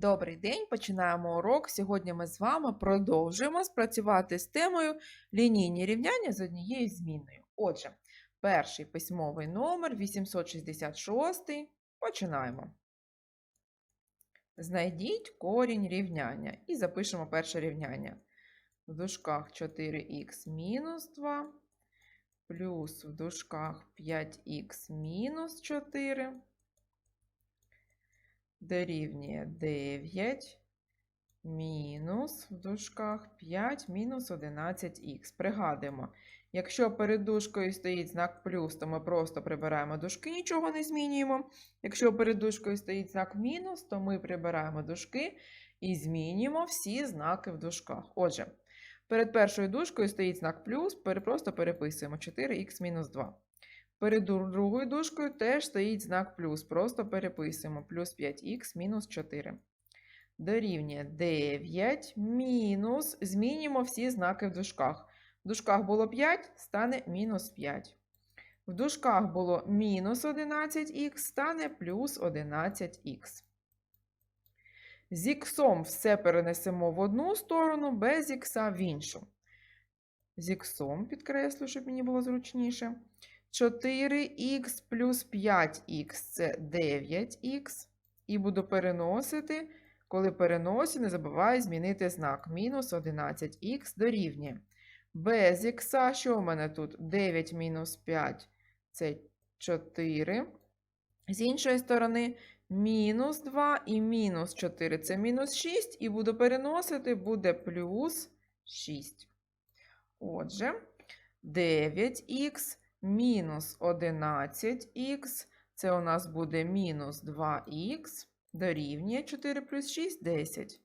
Добрий день, починаємо урок. Сьогодні ми з вами продовжуємо спрацювати з темою лінійні рівняння з однією зміною. Отже, перший письмовий номер 866. Починаємо. Знайдіть корінь рівняння і запишемо перше рівняння. В дужках 4х мінус 2 плюс в дужках 5х мінус 4 дорівнює 9 мінус в дужках 5 мінус 11х. Пригадуємо, якщо перед дужкою стоїть знак плюс, то ми просто прибираємо дужки, нічого не змінюємо. Якщо перед дужкою стоїть знак мінус, то ми прибираємо дужки і змінюємо всі знаки в дужках. Отже, перед першою дужкою стоїть знак плюс, просто переписуємо 4х мінус 2. Перед другою дужкою теж стоїть знак плюс. Просто переписуємо плюс 5х мінус 4. Дорівнює 9 мінус. Змінюємо всі знаки в дужках. В дужках було 5, стане мінус 5. В дужках було мінус 11х, стане плюс 11х. З іксом все перенесемо в одну сторону, без ікса в іншу. З іксом підкреслю, щоб мені було зручніше. 4х плюс 5х це 9х. І буду переносити. Коли переносю, не забуваю змінити знак. Мінус 11х дорівнює. Без х, що в мене тут? 9 мінус 5 це 4. З іншої сторони, мінус 2 і мінус 4 це мінус 6. І буду переносити, буде плюс 6. Отже, 9х мінус 11х, це у нас буде мінус 2х, дорівнює 4 плюс 6 – 10.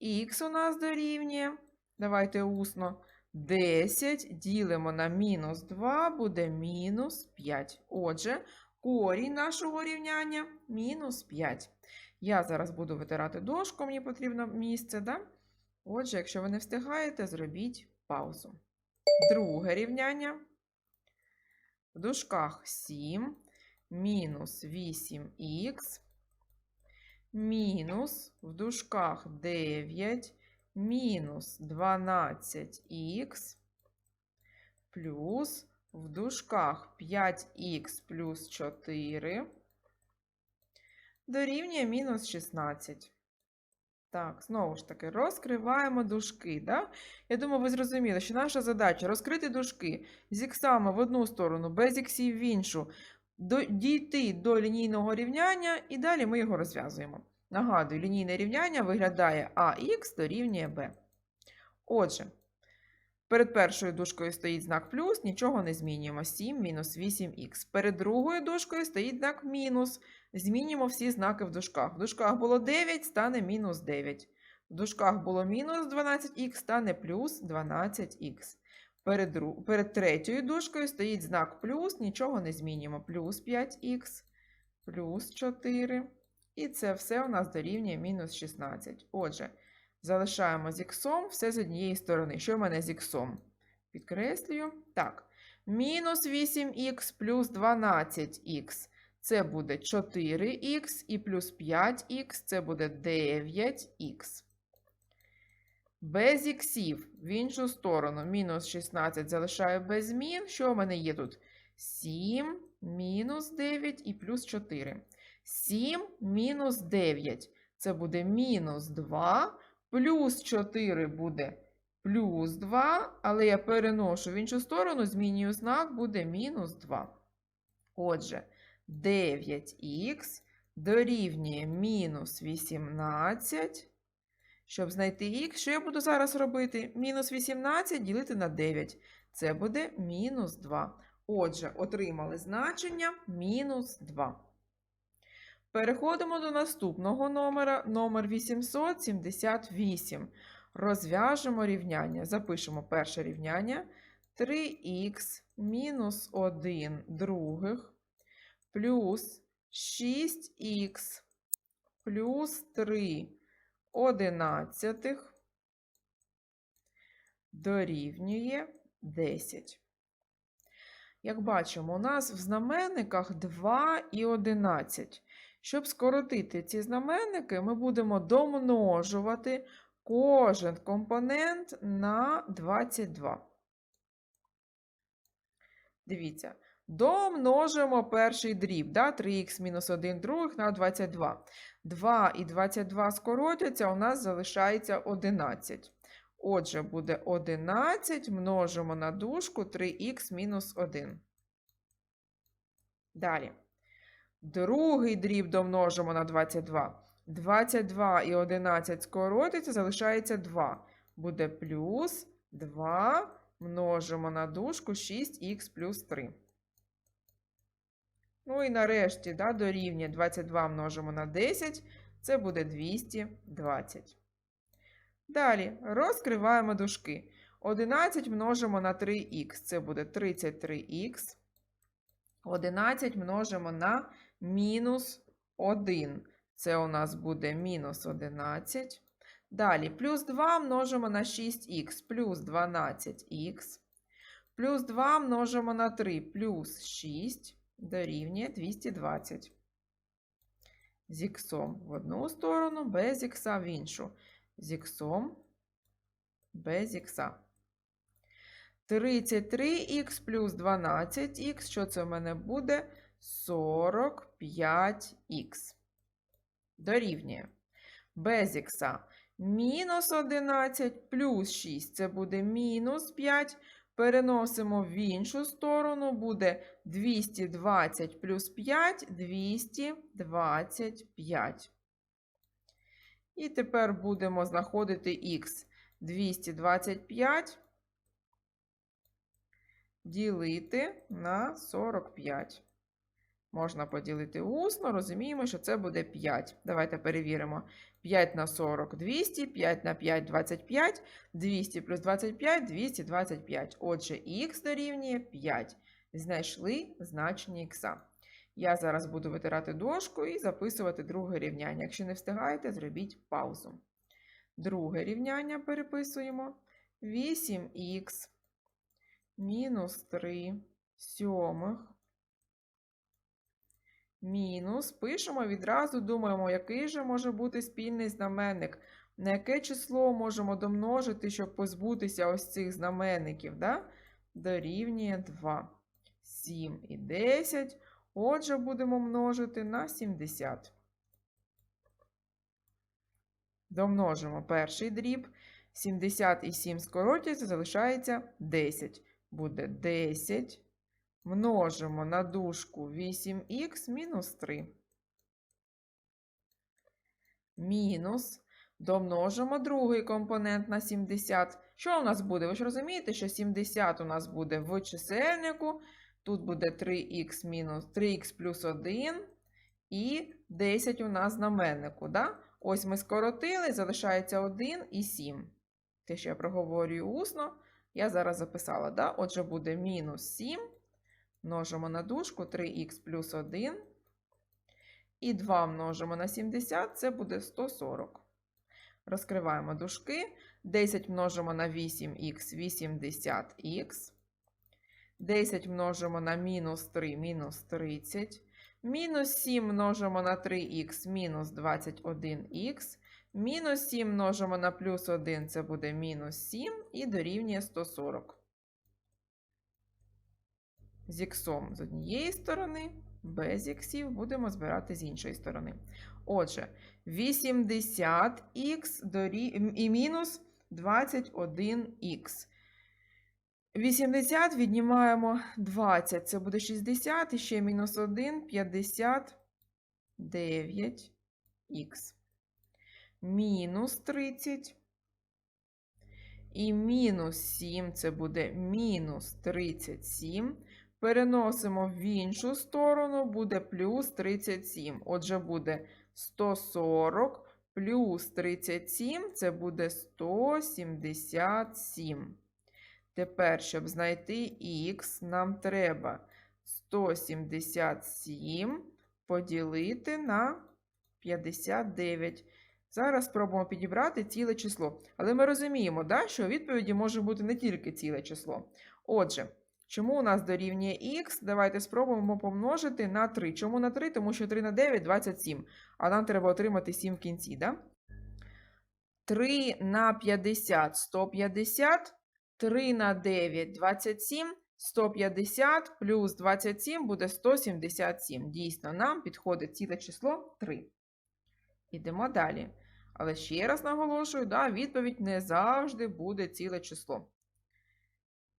Х у нас дорівнює, давайте усно, 10 ділимо на мінус 2, буде мінус 5. Отже, корінь нашого рівняння – мінус 5. Я зараз буду витирати дошку, мені потрібно місце, да? Отже, якщо ви не встигаєте, зробіть паузу. Друге рівняння. В дужках 7 мінус 8х мінус в дужках 9 мінус 12х плюс в дужках 5х плюс 4 дорівнює мінус 16. Так, знову ж таки, розкриваємо дужки. Да? Я думаю, ви зрозуміли, що наша задача розкрити дужки з іксами в одну сторону, без іксів в іншу, дійти до лінійного рівняння, і далі ми його розв'язуємо. Нагадую, лінійне рівняння виглядає АХ дорівнює Б. Отже, перед першою дужкою стоїть знак плюс, нічого не змінюємо. 7 мінус 8х. Перед другою дужкою стоїть знак мінус. Змінюємо всі знаки в дужках. В дужках було 9, стане мінус 9. В дужках було мінус 12х, стане плюс 12х. Перед, перед третьою дужкою стоїть знак плюс, нічого не змінюємо. Плюс 5х, плюс 4. І це все у нас дорівнює мінус 16. Отже, залишаємо з іксом все з однієї сторони. Що в мене з іксом? Підкреслюю. Так. Мінус 8х плюс 12х. Це буде 4х і плюс 5х це буде 9х. Без іксів в іншу сторону мінус 16 залишаю без змін. Що в мене є тут? 7 мінус 9 і плюс 4. 7 мінус 9 це буде мінус 2, плюс 4 буде плюс 2, але я переношу в іншу сторону, змінюю знак, буде мінус 2. Отже, 9х дорівнює мінус 18. Щоб знайти х, що я буду зараз робити? Мінус 18 ділити на 9. Це буде мінус 2. Отже, отримали значення мінус 2. Переходимо до наступного номера, номер 878. Розв'яжемо рівняння. Запишемо перше рівняння. 3х мінус 1 других плюс 6х плюс 3 одинадцятих дорівнює 10. Як бачимо, у нас в знаменниках 2 і 11. Щоб скоротити ці знаменники, ми будемо домножувати кожен компонент на 22. Дивіться, домножимо перший дріб, да? 3х мінус 1 других на 22. 2 і 22 скоротяться, у нас залишається 11. Отже, буде 11 множимо на дужку 3х мінус 1. Далі. Другий дріб домножимо на 22. 22 і 11 скоротиться, залишається 2. Буде плюс 2 множимо на дужку 6х плюс 3. Ну і нарешті да, дорівнює 22 множимо на 10, це буде 220. Далі розкриваємо дужки. 11 множимо на 3х, це буде 33х. 11 множимо на мінус 1. Це у нас буде мінус 11. Далі, плюс 2 множимо на 6х, плюс 12х. Плюс 2 множимо на 3, плюс 6 дорівнює 220. З іксом в одну сторону, без ікса в іншу. З іксом без ікса. 33х плюс 12х, що це в мене буде? 45х. Дорівнює. Без ікса. Мінус 11 плюс 6 це буде мінус 5. Переносимо в іншу сторону, буде 220 плюс 5 225. І тепер будемо знаходити х 225 ділити на 45. Можна поділити усно, розуміємо, що це буде 5. Давайте перевіримо. 5 на 40 200, 5 на 5 25, 200 плюс 25 225. Отже, х дорівнює 5. Знайшли значення х. Я зараз буду витирати дошку і записувати друге рівняння. Якщо не встигаєте, зробіть паузу. Друге рівняння переписуємо. 8х мінус 3 сьомих мінус. Пишемо відразу, думаємо, який же може бути спільний знаменник. На яке число можемо домножити, щоб позбутися ось цих знаменників. Да? Дорівнює 2. 7 і 10. Отже, будемо множити на 70. Домножимо перший дріб. 70 і 7 скоротяться, залишається 10. Буде 10 множимо на дужку 8х мінус 3. Мінус. Домножимо другий компонент на 70. Що у нас буде? Ви ж розумієте, що 70 у нас буде в чисельнику. Тут буде 3х мінус 3х плюс 1 і 10 у нас знаменнику. Да? Ось ми скоротили, залишається 1 і 7. Те, що я проговорюю усно, я зараз записала. Да? Отже, буде мінус 7 множимо на дужку 3х плюс 1. І 2 множимо на 70, це буде 140. Розкриваємо дужки. 10 множимо на 8х 80х. 10 множимо на мінус 3 мінус 30. Мінус 7 множимо на 3х мінус 21х. Мінус 7 множимо на плюс 1, це буде мінус 7 і дорівнює 140 з іксом з однієї сторони, без іксів будемо збирати з іншої сторони. Отже, 80х дорі... і мінус 21х. 80 віднімаємо 20, це буде 60, і ще мінус 1 59х. Мінус 30. І мінус 7 це буде мінус 37. Переносимо в іншу сторону, буде плюс 37. Отже, буде 140 плюс 37 це буде 177. Тепер, щоб знайти х, нам треба 177 поділити на 59. Зараз спробуємо підібрати ціле число. Але ми розуміємо, да, що у відповіді може бути не тільки ціле число. Отже, Чому у нас дорівнює х? Давайте спробуємо помножити на 3. Чому на 3? Тому що 3 на 9 – 27. А нам треба отримати 7 в кінці, да? 3 на 50 – 150. 3 на 9 – 27. 150 плюс 27 буде 177. Дійсно, нам підходить ціле число 3. Ідемо далі. Але ще раз наголошую, да, відповідь не завжди буде ціле число.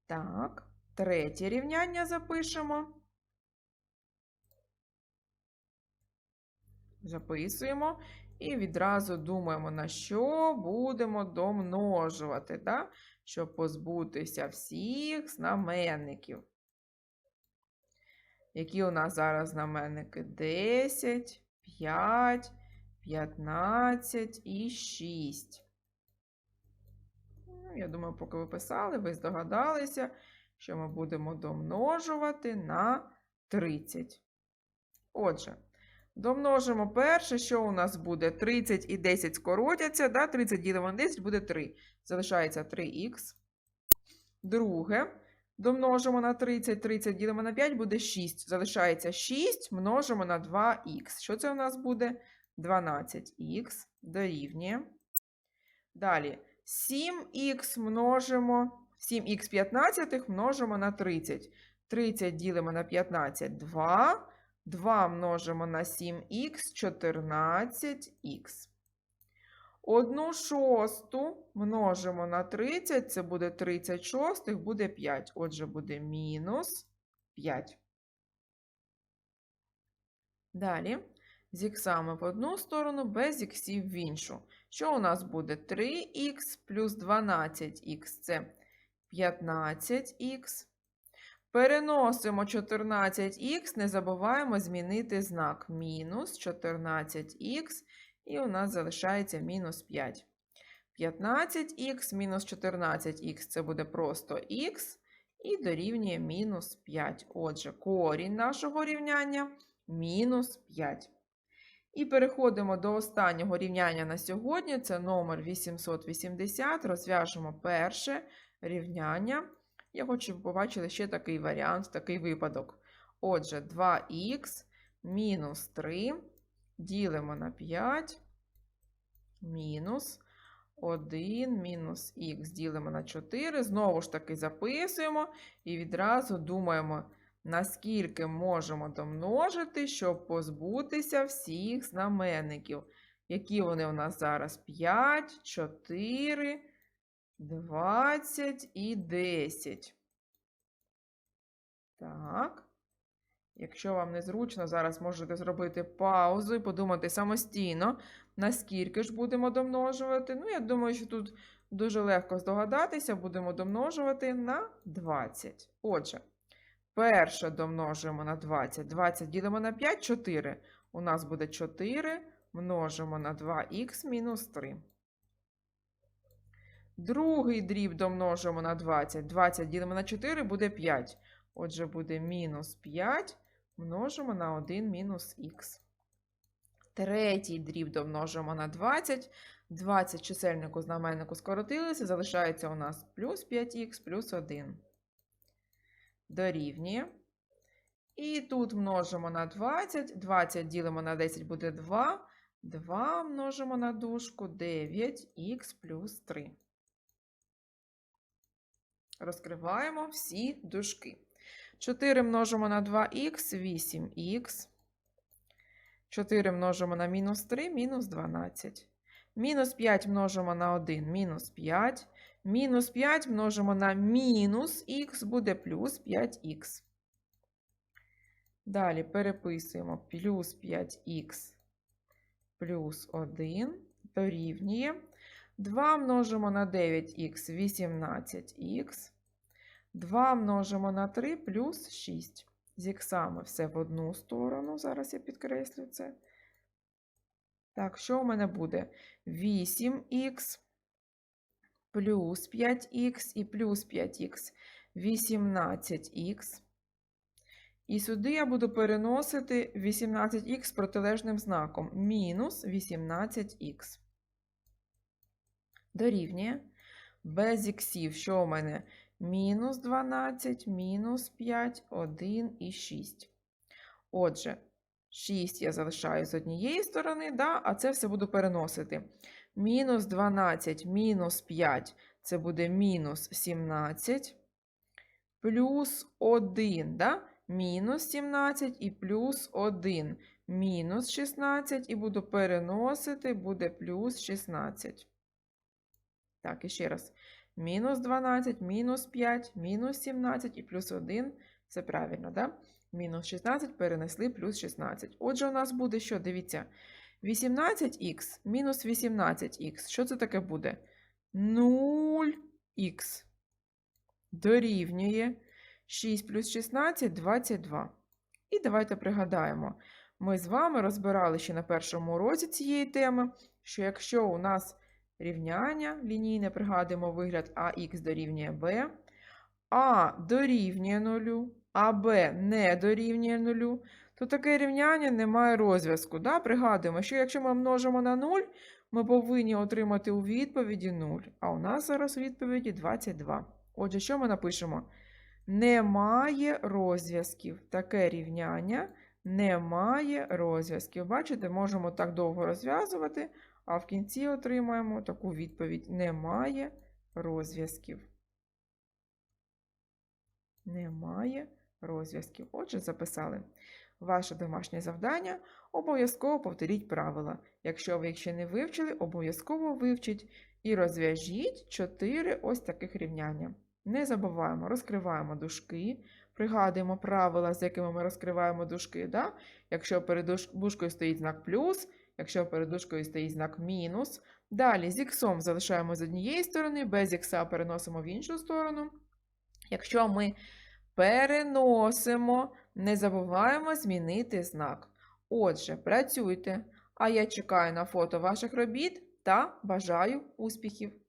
Так, третє рівняння запишемо. Записуємо і відразу думаємо, на що будемо домножувати, да? щоб позбутися всіх знаменників. Які у нас зараз знаменники? 10, 5, 15 і 6. Ну, я думаю, поки ви писали, ви здогадалися, що ми будемо домножувати на 30. Отже, домножимо перше, що у нас буде? 30 і 10 скоротяться, да? 30 ділимо на 10 буде 3. Залишається 3х. Друге, домножимо на 30, 30 ділимо на 5 буде 6. Залишається 6, множимо на 2х. Що це у нас буде? 12х дорівнює. Далі 7х множимо, 7х 15 множимо на 30. 30 ділимо на 15 2. 2 множимо на 7х 14х. Одну шосту множимо на 30, це буде 36, буде 5. Отже, буде мінус 5. Далі з іксами в одну сторону, без іксів в іншу. Що у нас буде? 3х плюс 12х це 15х. Переносимо 14х, не забуваємо змінити знак мінус 14х, і у нас залишається мінус 5. 15х мінус 14х це буде просто х, і дорівнює мінус 5. Отже, корінь нашого рівняння мінус 5. І переходимо до останнього рівняння на сьогодні. Це номер 880. Розв'яжемо перше рівняння. Я хочу, щоб побачили ще такий варіант, такий випадок. Отже, 2х мінус 3 ділимо на 5, мінус 1 мінус х ділимо на 4. Знову ж таки записуємо і відразу думаємо, наскільки можемо домножити, щоб позбутися всіх знаменників. Які вони у нас зараз? 5, 4, 20 і 10. Так. Якщо вам незручно, зараз можете зробити паузу і подумати самостійно, наскільки ж будемо домножувати. Ну, я думаю, що тут дуже легко здогадатися, будемо домножувати на 20. Отже, перше домножуємо на 20. 20 ділимо на 5, 4. У нас буде 4, множимо на 2х мінус 3. Другий дріб домножимо на 20. 20 ділимо на 4, буде 5. Отже, буде мінус 5 множимо на 1 мінус х. Третій дріб домножимо на 20. 20 чисельнику знаменнику скоротилися, залишається у нас плюс 5х плюс 1. Дорівнює. І тут множимо на 20. 20 ділимо на 10 буде 2. 2 множимо на дужку 9х плюс 3. Розкриваємо всі дужки. 4 множимо на 2х, 8х. 4 множимо на мінус 3, мінус 12. Мінус 5 множимо на 1, мінус 5. Мінус 5 множимо на мінус х, буде плюс 5х. Далі переписуємо плюс 5х плюс 1 дорівнює. 2 множимо на 9х, 18х. 2 множимо на 3 плюс 6. З іксами все в одну сторону. Зараз я підкреслю це. Так, що у мене буде? 8х плюс 5х і плюс 5х 18х. І сюди я буду переносити 18х з протилежним знаком. Мінус 18х. Дорівнює. Без іксів, що у мене? мінус 12, мінус 5, 1 і 6. Отже, 6 я залишаю з однієї сторони, да, а це все буду переносити. Мінус 12, мінус 5 це буде мінус 17, плюс 1, да? мінус 17 і плюс 1, мінус 16, і буду переносити, буде плюс 16. Так, і ще раз. Мінус 12, мінус 5, мінус 17 і плюс 1. Це правильно, да? Мінус 16 перенесли плюс 16. Отже, у нас буде що? Дивіться. 18х мінус 18х. Що це таке буде? 0х дорівнює 6 плюс 16 22. І давайте пригадаємо. Ми з вами розбирали ще на першому уроці цієї теми, що якщо у нас рівняння лінійне, пригадуємо вигляд АХ дорівнює b, А дорівнює 0, а Б не дорівнює 0, то таке рівняння не має розв'язку. Да? Пригадуємо, що якщо ми множимо на 0, ми повинні отримати у відповіді 0. А у нас зараз у відповіді 22. Отже, що ми напишемо? Немає розв'язків. Таке рівняння немає розв'язків. Бачите, можемо так довго розв'язувати, а в кінці отримаємо таку відповідь: немає розв'язків. Немає розв'язків. Отже, записали. Ваше домашнє завдання обов'язково повторіть правила. Якщо ви їх ще не вивчили, обов'язково вивчіть і розв'яжіть 4 ось таких рівняння. Не забуваємо, розкриваємо дужки, пригадуємо правила, з якими ми розкриваємо дужки. Да? Якщо перед дужкою стоїть знак плюс, якщо перед дужкою стоїть знак мінус. Далі з іксом залишаємо з однієї сторони, без ікса переносимо в іншу сторону. Якщо ми переносимо, не забуваємо змінити знак. Отже, працюйте, а я чекаю на фото ваших робіт та бажаю успіхів!